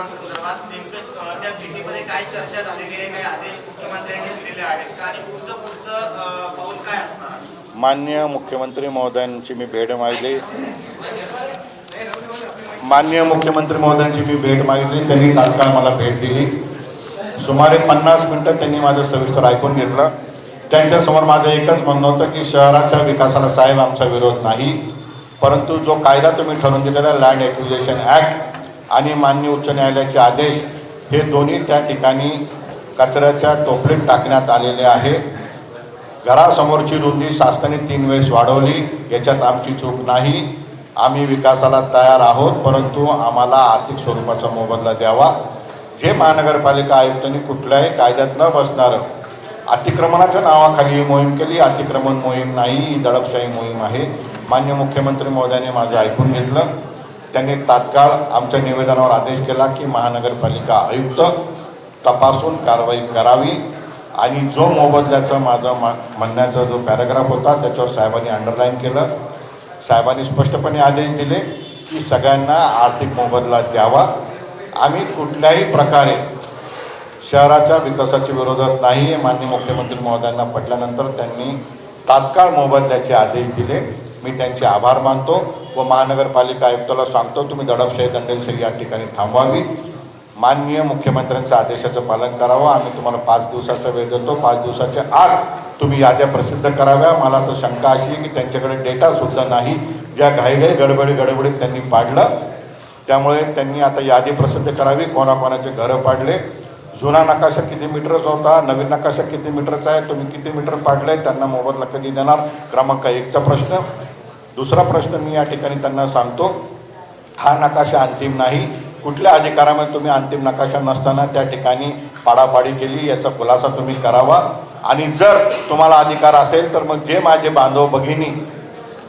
कार्यक्रमासंदर्भात नेमकं त्या भेटीमध्ये काय चर्चा झालेली आहे काही आदेश मुख्यमंत्र्यांनी दिलेले आहेत का? आणि पुढचं पुढचं पाऊल काय असणार? मान्य मुख्यमंत्री महोदयांची मी भेट मागली मान्य मुख्यमंत्री महोदयांची मी भेट मागितली. त्यांनी तात्काळ मला भेट दिली. सुमारे पन्नास मिनटं त्यांनी माझं सविस्तर ऐकून घेतलं. त्यांच्यासमोर माझं एकच म्हणणं होतं की शहराच्या विकासाला साहेब आमचा विरोध नाही. परंतु जो कायदा तुम्ही ठरवून दिलेला लँड ॲक्विजिशन ॲक्ट आणि मान्य उच्च न्यायालयाचे आदेश हे दोन्ही त्या ठिकाणी कचऱ्याच्या टोपलीत टाकण्यात आलेले आहे. घरासमोरची रुंदी शासनाने तीन वेळेस वाढवली. याच्यात आमची चूक नाही. आम्ही विकासाला तयार आहोत परंतु आम्हाला आर्थिक स्वरूपाचा मोबदला द्यावा. जे महानगरपालिका आयुक्तांनी कुठल्याही कायद्यात न बसणारं अतिक्रमणाच्या नावाखाली ही मोहीम केली. अतिक्रमण मोहीम नाही ही दडपशाही मोहीम आहे. मान्य मुख्यमंत्री महोदयाने माझं ऐकून घेतलं. त्यांनी तात्काळ आमच्या निवेदनावर आदेश केला की महानगरपालिका आयुक्त तपासून कारवाई करावी. आणि जो मोबदल्याचं माझं मा म्हणण्याचा जो पॅराग्राफ होता त्याच्यावर साहेबांनी अंडरलाईन केलं. साहेबांनी स्पष्टपणे आदेश दिले की सगळ्यांना आर्थिक मोबदला द्यावा. आम्ही कुठल्याही प्रकारे शहराच्या विकासाच्या विरोधात नाही हे माननीय मुख्यमंत्री महोदयांना पटल्यानंतर त्यांनी तात्काळ मोबदल्याचे आदेश दिले. मी त्यांचे आभार मानतो. व महानगरपालिका आयुक्ताला सांगतो तुम्ही दडपशाही दंडेलशाही या ठिकाणी थांबवावी. माननीय मुख्यमंत्र्यांच्या आदेशाचं पालन करावं. आम्ही तुम्हाला पाच दिवसाचा वेळ देतो. पाच दिवसाच्या आत तुम्ही याद्या प्रसिद्ध कराव्या. मला तर शंका अशी आहे की त्यांच्याकडे डेटासुद्धा नाही. ज्या घाईघाई गडबडी गडबडीत त्यांनी पाडलं त्यामुळे त्यांनी आता यादी प्रसिद्ध करावी. कोणाकोणाचे घरं पाडले. जुना नकाशा किती मीटरचा होता? नवीन नकाशा किती मीटरचा आहे? तुम्ही किती मीटर पाडले त्यांना मोबदला कधी देणार? क्रमांक एकचा प्रश्न. दुसरा प्रश्न मी या ठिकाणी त्यांना सांगतो हा नकाशा अंतिम नाही. कुठल्या अधिकारामध्ये तुम्ही अंतिम नकाशा नसताना त्या ठिकाणी पाडापाडी केली याचा खुलासा तुम्ही करावा. आणि जर तुम्हाला अधिकार असेल तर मग जे माझे बांधव भगिनी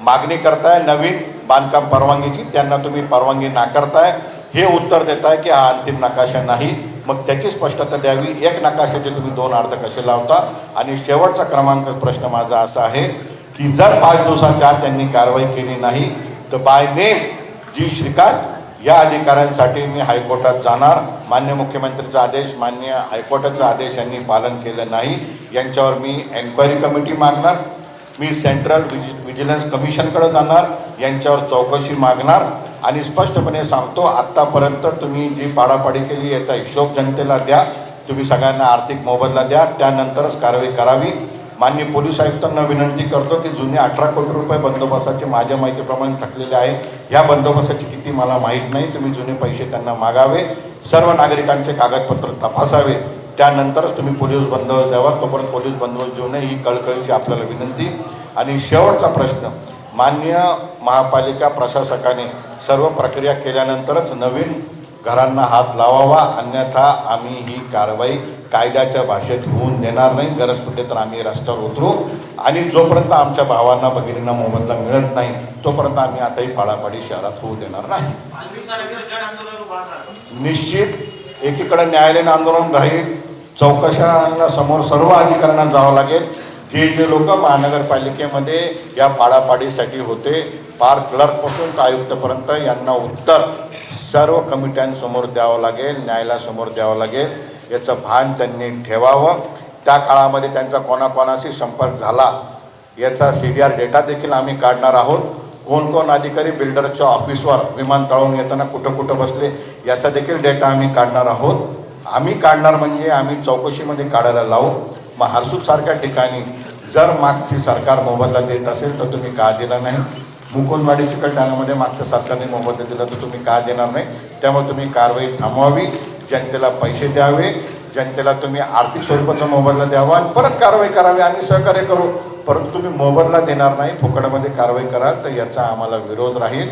मागणी करताय नवीन बांधकाम परवानगीची त्यांना तुम्ही परवानगी नाकारताय. हे उत्तर देताय की हा अंतिम नकाशा नाही. मग त्याची स्पष्टता द्यावी. एक नकाशाचे तुम्ही दोन अर्थ कसे लावता? आणि शेवटचा क्रमांक प्रश्न माझा असा आहे की जर पाच दिवसाच्या आत त्यांनी कारवाई केली नाही तर बाय नेम जी श्रीकांत या अधिकाऱ्यांसाठी मी हायकोर्टात जाणार. मान्य मुख्यमंत्रीचा आदेश मान्य हायकोर्टाचा आदेश यांनी पालन केलं नाही. यांच्यावर मी एन्क्वायरी कमिटी मागणार. मी सेंट्रल विजि विजिलन्स कमिशनकडे जाणार. यांच्यावर चौकशी मागणार. आणि स्पष्टपणे सांगतो आत्तापर्यंत तुम्ही जी पाडापाडी केली याचा हिशोब जनतेला द्या. तुम्ही सगळ्यांना आर्थिक मोबदला द्या. त्यानंतरच कारवाई करावी. माननीय पोलीस आयुक्तांना विनंती करतो की जुने अठरा कोटी रुपये बंदोबस्ताचे माझ्या माहितीप्रमाणे थकलेले आहे ह्या बंदोबस्ताची किती मला माहीत नाही. तुम्ही जुने पैसे त्यांना मागावे. सर्व नागरिकांचे कागदपत्र तपासावे. त्यानंतरच तुम्ही पोलीस बंदोबस्त द्यावा. तोपर्यंत पोलीस बंदोबस्त देऊ नये. ही कळकळीची आपल्याला विनंती. आणि शेवटचा प्रश्न. मान्य महापालिका प्रशासकाने सर्व प्रक्रिया केल्यानंतरच नवीन घरांना हात लावावा अन्यथा आम्ही ही कारवाई कायद्याच्या भाषेत होऊन देणार नाही. गरज पडली तर आम्ही रस्त्यावर उतरू. आणि जोपर्यंत आमच्या भावांना भगिनींना मोबदला मिळत नाही तोपर्यंत आम्ही आताही पाडापाडी शहरात होऊ देणार नाही. निश्चित एकीकडे न्यायालयीन आंदोलन राहील चौकशांना समोर सर्व अधिकाऱ्यांना जावं लागेल. जे जे लोक महानगरपालिकेमध्ये या पाडापाडीसाठी होते पार क्लर्कपासून तर आयुक्तपर्यंत यांना उत्तर सर्व कमिट्यांसमोर द्यावं लागेल न्यायालयासमोर द्यावं लागेल. याचं भान त्यांनी ठेवावं. त्या काळामध्ये त्यांचा कोणाकोणाशी संपर्क झाला याचा सी डी आर डेटा देखील आम्ही काढणार आहोत. कोण कोण अधिकारी बिल्डरच्या ऑफिसवर विमानतळावरून येताना कुठं कुठं बसले याचा देखील डेटा आम्ही काढणार आहोत. आम्ही काढणार म्हणजे आम्ही चौकशीमध्ये काढायला लावू. मग हरसूदसारख्या ठिकाणी जर मागची सरकार मोबदला देत असेल तर तुम्ही का दिला नाही? मुकुंदवाडी चिकलठाण्यामध्ये मागच्या सरकारने मोबदला दिला तर तुम्ही का देणार नाही? त्यामुळे तुम्ही कारवाई थांबवावी जनतेला पैसे द्यावे जनतेला तुम्ही आर्थिक स्वरूपाचा मोबदला द्यावा आणि परत कारवाई करावी आम्ही सहकार्य करू. परंतु तुम्ही मोबदला देणार नाही फुकटमध्ये कारवाई कराल तर याचा आम्हाला विरोध राहील.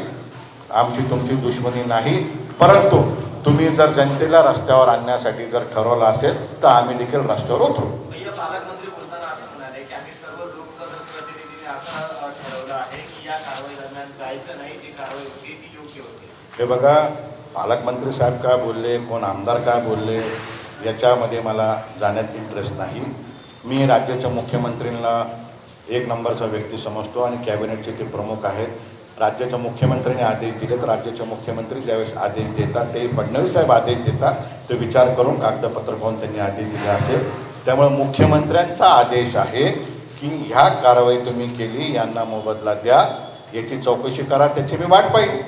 आमची तुमची दुश्मनी नाही. परंतु तुम्ही जर जनतेला रस्त्यावर आणण्यासाठी जर ठरवलं असेल तर आम्ही देखील रस्त्यावर उतरू भैया पालकमंत्री बोलताना असं म्हणाले की आम्ही सर्व लोकप्रतिनिधींनी असं अ, ठरवलं आहे की या कारवाई दरम्यान जायचं नाही जी कारवाई होती ती योग्य होती. हे बघा पालकमंत्री साहेब काय बोलले कोण आमदार काय बोलले याच्यामध्ये मला जाण्यात इंटरेस्ट नाही. मी राज्याच्या मुख्यमंत्रींना एक नंबरचा व्यक्ती समजतो आणि कॅबिनेटचे ते प्रमुख आहेत. राज्याच्या मुख्यमंत्र्यांनी आदेश दिले तर राज्याचे मुख्यमंत्री ज्यावेळेस आदेश देतात ते फडणवीस साहेब आदेश देतात ते विचार करून कागदपत्र पाहून त्यांनी आदेश दिले असेल. त्यामुळे मुख्यमंत्र्यांचा आदेश आहे की ह्या कारवाई तुम्ही केली यांना मोबदला द्या. याची चौकशी करा त्याची मी वाट पाहिजे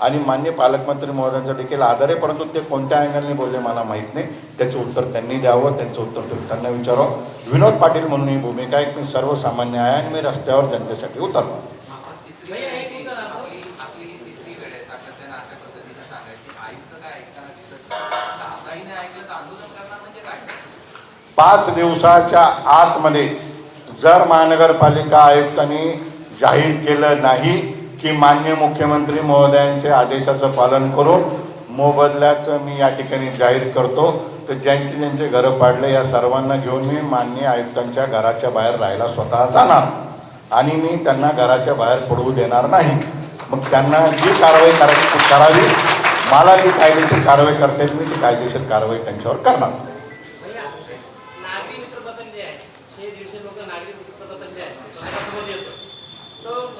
आणि मान्य पालकमंत्री महोदयांचा देखील आधार आहे परंतु ते कोणत्या अँगलने बोलले मला माहीत नाही. त्याचं उत्तर त्यांनी द्यावं त्यांचं उत्तर तुम्ही त्यांना विचारावं. विनोद पाटील म्हणून ही भूमिका आहे मी सर्वसामान्य आहे आणि मी रस्त्यावर जनतेसाठी उतरलो. म्हणजे काय? पाच दिवसाच्या आतमध्ये जर महानगरपालिका आयुक्तांनी जाहीर केलं नाही की मान्य मुख्यमंत्री महोदयांचे आदेशाचं पालन करून मोबदल्याचं मी या ठिकाणी जाहीर करतो. तर ज्यांचे ज्यांचे घरं पाडले या सर्वांना घेऊन मी मान्य आयुक्तांच्या घराच्या बाहेर राहायला स्वतः जाणार. आणि मी त्यांना घराच्या बाहेर पडवू देणार नाही. मग त्यांना जी कारवाई करायची ती करावी. मला जी कायदेशीर कारवाई करता येईल मी ती कायदेशीर कारवाई त्यांच्यावर करणार.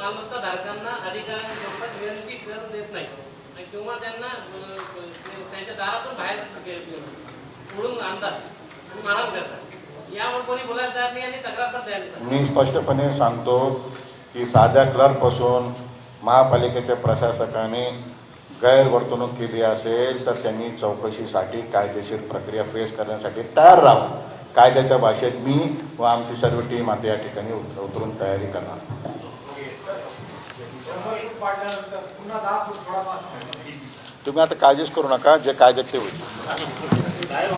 मालमत्ता धारकांना अधिकाऱ्यांच्या स्वरूपात विनंती करून देत नाही. किंवा त्यांना त्यांच्या दारातून बाहेर सोडून आणतात आणि मारहाण करतात. यावर कोणी बोलायला तयार नाही आणि तक्रार पण तयार मी स्पष्टपणे सांगतो की साध्या क्लर्कपासून महापालिकेच्या प्रशासकाने गैरवर्तणूक केली असेल तर त्यांनी चौकशीसाठी कायदेशीर प्रक्रिया फेस करण्यासाठी तयार राहावं. कायद्याच्या भाषेत मी व आमची सर्व टीम आता या ठिकाणी उतरून तयारी करणार. पाडल्यानंतर पुन्हा दहा फूट तुम्ही आता काळजीच करू नका जे कायद्यात ते होईल.